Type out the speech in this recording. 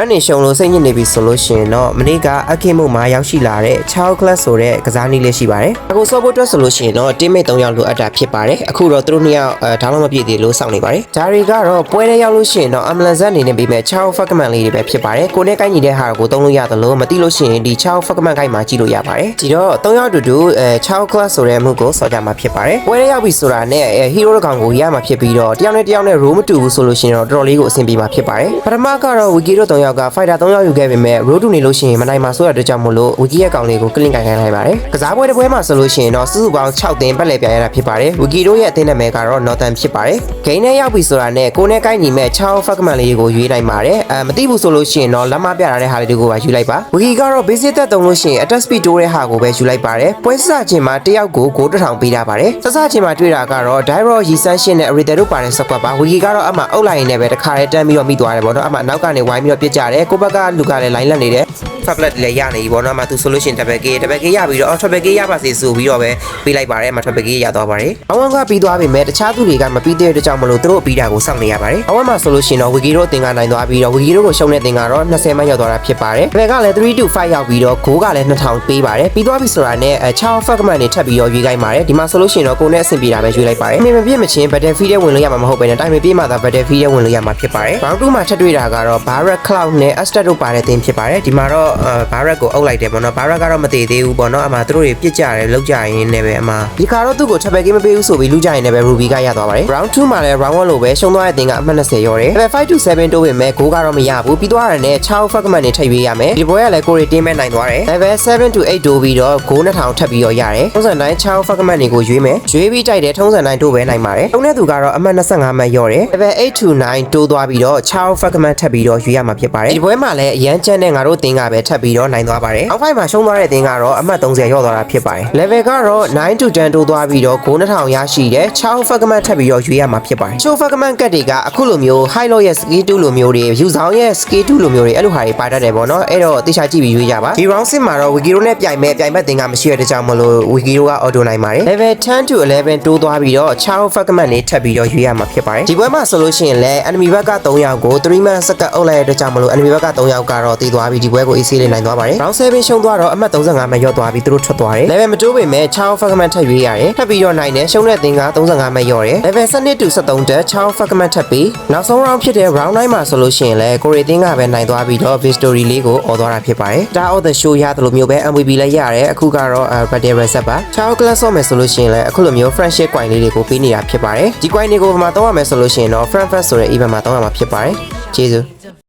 ဘတ်နေရှုံလို့စိတ်ညစ်နေပြီဆိုလို့ရှိရင်တော့မနေ့ကအခင်မှုမှာရောက်ရှိလာတဲ့6 class ဆိုတဲ့ကစားနည်းလေးရှိပါတယ်အခုဆော့ဖို့အတွက်ဆိုလို့ရှိရင်တော့ teammate 3ယောက်လိုအပ်တာဖြစ်ပါတယ်အခုတော့သူတို့2ယောက်အဲဒါမှမပြည့်သေးလို့စောင့်နေပါတယ်ဒါတွေကတော့ပွဲထဲရောက်လို့ရှိရင်တော့ ambulance အနေနဲ့ပြီးမဲ့6 fuckman လေးတွေပဲဖြစ်ပါတယ်ကိုနဲ့ကိုင်းညီတဲ့ဟာကိုသုံးလို့ရတယ်လို့မသိလို့ရှိရင်ဒီ6 fuckman ကိုင်းမှာကြည့်လို့ရပါတယ်ဒီတော့3ယောက်တူတူအဲ6 class ဆိုတဲ့အမှုကိုစောကြမှာဖြစ်ပါတယ်ပွဲထဲရောက်ပြီဆိုတာနဲ့အဲ hero တစ်ကောင်ကိုရမှာဖြစ်ပြီးတော့တယောက်နဲ့တယောက်နဲ့ roll မတူဘူးဆိုလို့ရှိရင်တော့တော်တော်လေးကိုအဆင်ပြေမှာဖြစ်ပါတယ်ပထမကတော့ wiki တို့3ယောက်က fighter 3ယောက်ယူခဲ့ပေမဲ့ roll တူနေလို့ရှိရင်မနိုင်မှာဆိုရတဲ့ကြောင့်မို့လို့ wiki ရဲ့ကောင်လေးကို clean ကန်ခိုင်းလိုက်ပါတယ်ကစားပွဲတစ်ပွဲမှာဆိုလို့ရှိရင်တော့စုစုပေါင်း6သင်းပတ်လည်ပြရတာဖြစ်ပါတယ် wiki တို့ရဲ့အသင်းနာမည်ကတော့ northern ဖြစ်ပါတယ်ဂိမ်းနဲ့ရောက်ပြီဆိုတာနဲ့ကိုနဲ့ကိုင်းညီမဲ့6 fuckman လေးကိုရွေးနိုင်ပါတယ်အဲမသိဘူးဆိုလို့ရှိရင်တော့လက်မပြထားတဲ့ဟာလေးတွေကိုပါယူလိုက်ပါ wiki ကတော့ basic သက်သုံးလို့ရှိရင် attack speed တိုးတဲ့ဟာကိုပဲယူလိုက်ပါတယ်ပွဲစစချင်းမှာတယောက်ကိုဂိုးတစ်ထောင်ပေးတာပါတယ်စစချင်းမှာတွေ့တာကတော့ Dairo ရီဆန်းရှင်းနဲ့ Arita တို့ပါတဲ့စကွက်ပါ wiki ကတော့အမှအုပ်လိုက်ရင်လည်းပဲတခါတည်းတန်းပြီးတော့မိသွားတယ်ပေါ့နော်အမှနောက်ကနေဝိုင်းပြီးတော့ပြစ်ကြတယ်ကိုဘက်ကလူကလည်း line လက်နေတယ် tablet လည်းရနေပြီပေါ့နော်အမှသူဆိုလို့ရှိရင် tablet ကေ tablet ကေရပြီးတော့အော် tablet ကေရပါစေဆိုပြီးတော့ပဲပေးလိုက်ပါတယ်အမှ tablet ကေရသွားပါတယ်အဝမ်းကပြီးသွားပြီမဲ့တခြားသူတွေကမပြီးတဲ့အတွက်ကြောင့်မလို့သူတို့ပြီးတာကိုစောင့်နေရပါတယ်အဝမ်းမှာဆိုလို့ရှိရင်တော့ wiki တို့အသင်ကနိုင်သွားပြီးတော့ wiki တို့ကိုရှုံးတဲ့သင်ကတော့20မှရောက်သွားတာဖြစ်ပါတယ် tablet ကလည်း3 to 5ရောက်ပြီးတော့ဂိုးကလည်း2000ပေးပါတယ်ပြီးသွားပြီဆိုတာနဲ့6 fragment တွေထပ်ပြီးတော့ရွေးခိုင်းပါတယ်ဒီမှာဆိုလို့ရှိရင်တော့ကိုယ်နဲ့အဆင်ပြေတာပဲရွေးလိုက်ပါတယ်အမေမပြည့်မချင်း battlefield ထဲဝင်လို့ရမှာမဟုတ်ဘဲနဲ့တိုင်မပြေးမှသာ battlefield ထဲဝင်လို့ရမှာဖြစ်ပါတယ် round 2မှာထပ်တွေ့တာကတော့ barrack cloud နဲ့ astar တို့ပါတဲ့သင်ဖြစ်ပါတယ်ဒီမှာတော့ barrack ကိုအုပ်လိုက်တယ်ပေါ့နော် barrack ကတော့မတည်သေးဘူးပေါ့နော်အမှသူတို့တွေပြစ်ကြတယ်လောက်ကြရင်လည်းပဲအမှဒီခါတော့သူ့ကို tablet game မပေးဘူးဆိုပြီးလူကြရင်လည်းပဲ ruby ကရသွားပါတယ် round 2မှာလည်း round 1လို့ပဲရှုံးသွားတဲ့သင်ကအမှတ်20ရောတယ် level 5 to 7တိုးပေမဲ့ဂိုးကတော့မရဘူးပြီးသွားတယ်နဲ့6 fragment တွေထပ်ရွေးရမယ်ဒီပွဲကလည်းကိုရီတင်းမဲ့နိုင်သွားတယ် level 7 to 8တိုးပြီးတော့ဂိုး2000ထပ်ပြီးတော့ရတယ်ထုံးစံတိုင်း6 fragment တွေကိုရွေးမယ်ရွေးပြီးတိုက်တယ်ထုံးစံတိုင်းတိုးပဲနိုင်ပါတယ်တုံးတဲ့သူကတော့အမှတ်25မှတ်ရောတယ် level 8 to 9တိုးသွားပြီးတော့6 fragment ထပ်ပြီးတော့ရွေးရမှာဖြစ်ပါတယ်ဒီပွဲမှာလည်းအရန်ချမ်းတဲ့ငါတို့သင်ကပဲထပ်ပြီးတော့နိုင်သွားပါတယ်အောက်ဖိုင်မှာရှုံးသွားတဲ့သင်ကတော့အမှတ်30ရော့သွားတာဖြစ်ပါတယ် level ကတော့9 to 10တိုးသွားပြီးတော့ဂိုး2000ရရှိတယ်6 fragment ထပ်ပြီးတော့ရွေးရမှာဖြစ်ပါတယ်6 fragment ကတ်တွေကအခုလိုမျိုး high low ရဲ့ skill 2လိုမျိုးတွေယူဆောင်ရဲ့ skill 2လိုမျိုးတွေအဲ့လိုဟာတွေပါတတ်တယ်ပေါ့နော်အဲ့တော့တေချာကြည့်ပြီးရွေးကြပါဒီ round 6မှာတော့ wiki နဲ့ပြိုင်မဲ့ပြိုင်ဘက်သင်ကမရှိရတဲ့ကြောင့်မလို့ wiki က auto နိုင်ပါတယ် level 10 to 11တိုးသွားပြီးတော့6 fragment တွေထပ်ပြီးတော့ရွေးရမှာဖြစ်ပါတယ်ဒီပွဲမှာဆိုလို့ရှိရင်လည်း enemy ဘက်က3ယောက်ကို3 man စကတ်အုပ်လိုက်ရတဲ့ကြောင့်မလို့ enemy ဘက်က3ယောက်ကတော့တည်သွားပြီးဒီပွဲကို AC လေးနိုင်သွားပါတယ် round 7ရှုံးသွားတော့အမှတ်35မှတ်ရော့သွားပြီးသူတို့ထွက်သွားတယ် level မတိုးပေမဲ့6 fragment ထပ်ရွေးရတယ်ထပ်ပြီးတော့နိုင်တယ်ရှုံးတဲ့သင်က35မှတ်ရော့တယ် level 12 to 73တက်6 fragment ထပ်ပြီးနောက်ဆုံး round ဖြစ်တဲ့ round 9မှာဆိုလို့ရှိရင်လည်းကိုရီတင်းကပဲနိုင်သွားပြီးတော့ victory လေးကိုអော်သွားတာဖြစ်ပါတယ် Star of the Show ရတယ်လို့မျိုးပဲ MVP လည်းရတယ်အခုကတော့ battle reset ပါ6 class ဆော့မယ်ဆိုလို့ရှိရင်လည်းအခုလိုမျိုး friendship coin လေးတွေကိုပေးနေတာဖြစ်ပါတယ်ဒီ coin တွေကိုဘာမှသုံးရမယ်ဆိုလို့ရှိရင်တော့ friend first ဆိုတဲ့ event မှာသုံးရမှာဖြစ်ပါတယ်ကျေးဇူး